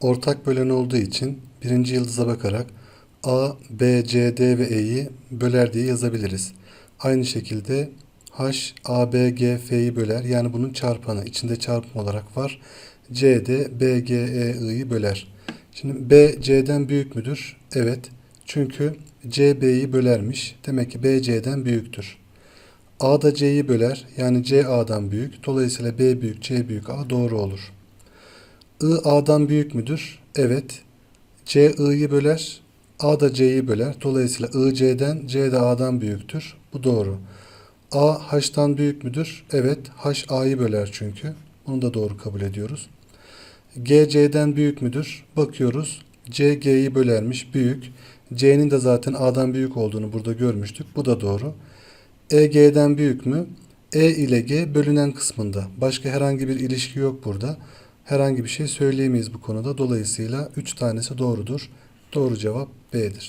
ortak bölen olduğu için birinci yıldıza bakarak A, B, C, D ve E'yi böler diye yazabiliriz. Aynı şekilde H, A, B, G, F'yi böler. Yani bunun çarpanı. içinde çarpım olarak var. C de B, G, E, I'yi böler. Şimdi B, C'den büyük müdür? Evet. Çünkü C, B'yi bölermiş. Demek ki B, C'den büyüktür. A da C'yi böler. Yani C A'dan büyük. Dolayısıyla B büyük, C büyük A doğru olur. I A'dan büyük müdür? Evet. C I'yi böler. A da C'yi böler. Dolayısıyla I C'den, C de A'dan büyüktür. Bu doğru. A H'tan büyük müdür? Evet. H A'yı böler çünkü. Bunu da doğru kabul ediyoruz. G C'den büyük müdür? Bakıyoruz. C G'yi bölermiş. Büyük. C'nin de zaten A'dan büyük olduğunu burada görmüştük. Bu da doğru. E G'den büyük mü? E ile G bölünen kısmında. Başka herhangi bir ilişki yok burada. Herhangi bir şey söyleyemeyiz bu konuda. Dolayısıyla 3 tanesi doğrudur. Doğru cevap B'dir.